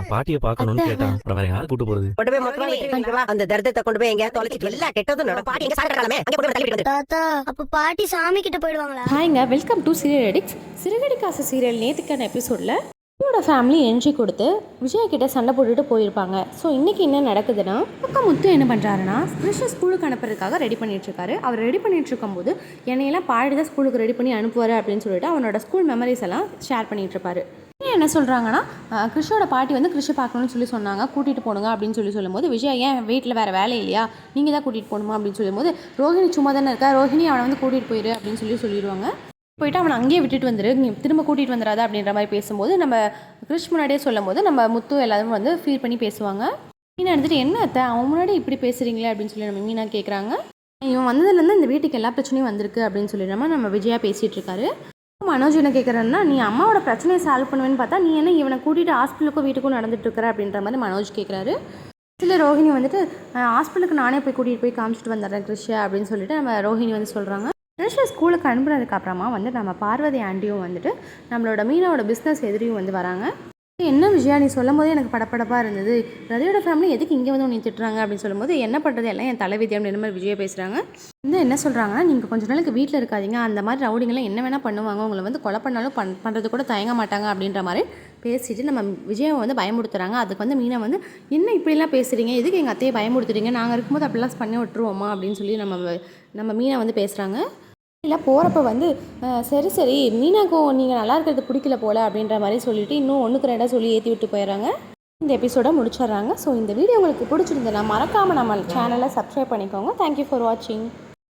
அவன் பாட்டியை பார்க்கணும்னு கேட்டான். அப்புறம் வேற யாரும் கூட்டு போறது? கொண்டு போய் மொத்தமா. அந்த தர்தத்தை கொண்டு போய் எங்க தொலைச்சிட்டு எல்லா கெட்டதும் நடக்கும். பாட்டி எங்க சாகர காலமே? அங்க கொண்டு போய் தள்ளி விட்டு தாத்தா அப்ப பாட்டி சாமி கிட்ட போயிடுவாங்களா? ஹாய்ங்க வெல்கம் டு சீரியல் எடிக்ஸ் சிறுகடி காசு சீரியல் நேற்றுக்கான எபிசோடில் என்னோட ஃபேமிலி என்ட்ரி கொடுத்து விஜய் கிட்ட சண்டை போட்டுட்டு போயிருப்பாங்க. ஸோ இன்றைக்கி என்ன நடக்குதுன்னா பக்கம் முத்து என்ன பண்ணுறாருன்னா கிருஷ்ண ஸ்கூலுக்கு அனுப்புறதுக்காக ரெடி பண்ணிட்டு இருக்காரு. அவர் ரெடி பண்ணிட்டு இருக்கும்போது என்னையெல்லாம் பாடி தான் ஸ்கூலுக்கு ரெடி பண்ணி அனுப்புவார் அப்படின்னு சொல்லிட்டு அவனோட ஸ்கூல் மெமரிஸ் எல்லாம் ஷேர் பண்ணிட்டு இருப்பாரு. இன்னும் என்ன சொல்கிறாங்கன்னா கிருஷோட பாட்டி வந்து கிருஷி பார்க்கணும்னு சொல்லி சொன்னாங்க. கூட்டிகிட்டு போனுங்க அப்படின்னு சொல்லி சொல்லும்போது விஜய் ஏன் வீட்டில் வேறு வேலை இல்லையா? நீங்கள் தான் கூட்டிகிட்டு போகணுமா? அப்படின்னு சொல்லும்போது ரோஹிணி சும்மா தானே இருக்கா? ரோஹிணி அவனை வந்து கூட்டிகிட்டு போயிரு அப்படின்னு சொல்லி சொல்லிடுவாங்க. போயிட்டு அவனை அங்கேயே விட்டுட்டு வந்துரு. நீ திரும்ப கூட்டிகிட்டு வந்துடாதா அப்படின்ற மாதிரி பேசும்போது நம்ம கிருஷ் முன்னாடியே சொல்லும் போது நம்ம முத்து எல்லாரும் வந்து ஃபீல் பண்ணி பேசுவாங்க. மீனா எடுத்துட்டு என்ன அத்தை? அவன் முன்னாடி இப்படி பேசுகிறீங்களே அப்படின்னு சொல்லி நம்ம மீனா கேட்குறாங்க இவன் வந்ததுலேருந்து இந்த வீட்டுக்கு எல்லா பிரச்சனையும் வந்திருக்கு அப்படின்னு சொல்லி நம்ம நம்ம விஜயா பேசிகிட்டு இருக்காரு. மனோஜ் என்ன கேட்குறேன்னா நீ அம்மாவோட பிரச்சனையை சால்வ் பண்ணுவேன்னு பார்த்தா நீ என்ன இவனை கூட்டிகிட்டு ஹாஸ்பிட்டலுக்கும் வீட்டுக்கும் நடந்துட்டு இருக்கிற? அப்படின்ற மாதிரி மனோஜ் கேட்குறாரு சில ரோஹிணி வந்துட்டு ஹாஸ்பிட்டலுக்கு நானே போய் கூட்டிகிட்டு போய் காமிச்சிட்டு வந்துடுறேன் கிருஷ்யா அப்படின்னு சொல்லிட்டு நம்ம ரோஹிணி வந்து சொல்கிறாங்க கிருஷ்ணா ஸ்கூலுக்கு அனுப்புனதுக்கு அப்புறமா வந்து நம்ம பார்வதி ஆண்டியும் வந்துட்டு நம்மளோட மீனோட பிஸ்னஸ் எதிரியும் வந்து வராங்க. என்ன விஜயா நீ சொல்லும் போதே எனக்கு படப்படப்பாக இருந்தது. ரதியோட ஃபேமிலி எதுக்கு இங்கே வந்து உன்னை திட்டுறாங்க அப்படின்னு சொல்லும்போது என்ன பண்ணுறது எல்லாம் என் தலைவிதி அப்படின்னு மாதிரி விஜயா பேசுகிறாங்க இந்த என்ன சொல்கிறாங்கன்னா நீங்கள் கொஞ்ச நாளைக்கு வீட்டில் இருக்காதீங்க. அந்த மாதிரி ரவுடிங்கெல்லாம் என்ன வேணால் பண்ணுவாங்க. உங்களை வந்து கொலை பண்ணாலும் பண் பண்ணுறது கூட தயங்க மாட்டாங்க அப்படின்ற மாதிரி பேசிட்டு நம்ம விஜயாவை வந்து பயமுறுத்துறாங்க. அதுக்கு வந்து மீனா வந்து என்ன இப்படிலாம் பேசுகிறீங்க எதுக்கு எங்கள் அத்தையை பயமுறுத்துறீங்க? நாங்கள் இருக்கும்போது அப்படிலாம் பண்ணி விட்டுருவோமா? அப்படின்னு சொல்லி நம்ம நம்ம மீனா வந்து பேசுகிறாங்க இல்லை போகிறப்ப வந்து சரி சரி மீனாக்கும் நீங்கள் நல்லா இருக்கிறது பிடிக்கல போல் அப்படின்ற மாதிரி சொல்லிவிட்டு இன்னும் ஒன்றுக்கு ரெண்டாக சொல்லி ஏற்றி விட்டு போயிடுறாங்க. இந்த எபிசோடை முடிச்சிடுறாங்க. ஸோ இந்த வீடியோ உங்களுக்கு பிடிச்சிருந்ததுன்னா மறக்காமல் நம்ம சேனலை சப்ஸ்கிரைப் பண்ணிக்கோங்க. தேங்க்யூ ஃபார் வாட்சிங்